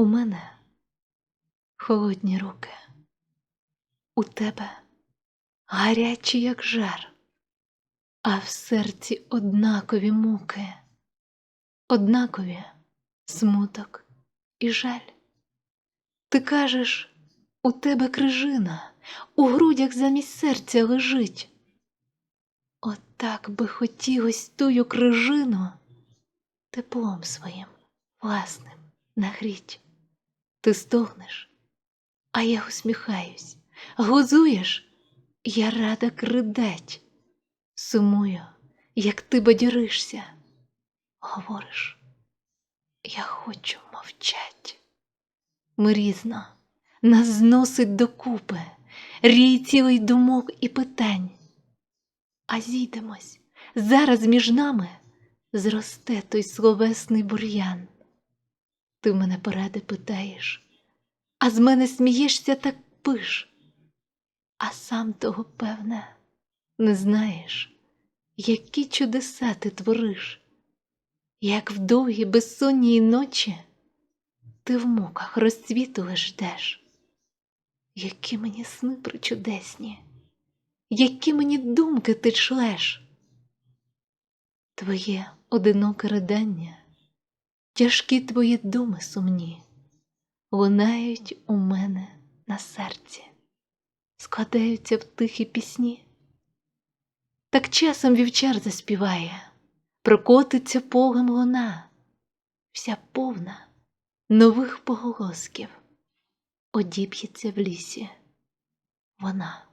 У мене холодні руки, у тебе гарячі, як жар, а в серці однакові муки, однакові смуток і жаль. Ти кажеш, у тебе крижина, у грудях замість серця лежить. Отак би хотілось тую крижину теплом своїм власним нагріть. Ти стогнеш, а я усміхаюсь, глузуєш, я рада кридать. Сумую, як ти бадьоришся, говориш, я хочу мовчать. Ми різно, нас зносить докупи, рій цілий думок і питань. А зійдемось, зараз між нами зросте той словесний бур'ян. Ти в мене поради питаєш, а з мене смієшся так пиш, а сам того, певне, не знаєш, які чудеса ти твориш, як в довгі безсонні ночі ти в муках розцвіту ждеш, які мені сни причудесні, які мені думки ти члеш. Твоє одиноке ридання, тяжкі твої думи сумні, лунають у мене на серці, складаються в тихі пісні. Так часом вівчар заспіває, прокотиться полем луна, вся повна нових поголосків, одіб'ється в лісі вона.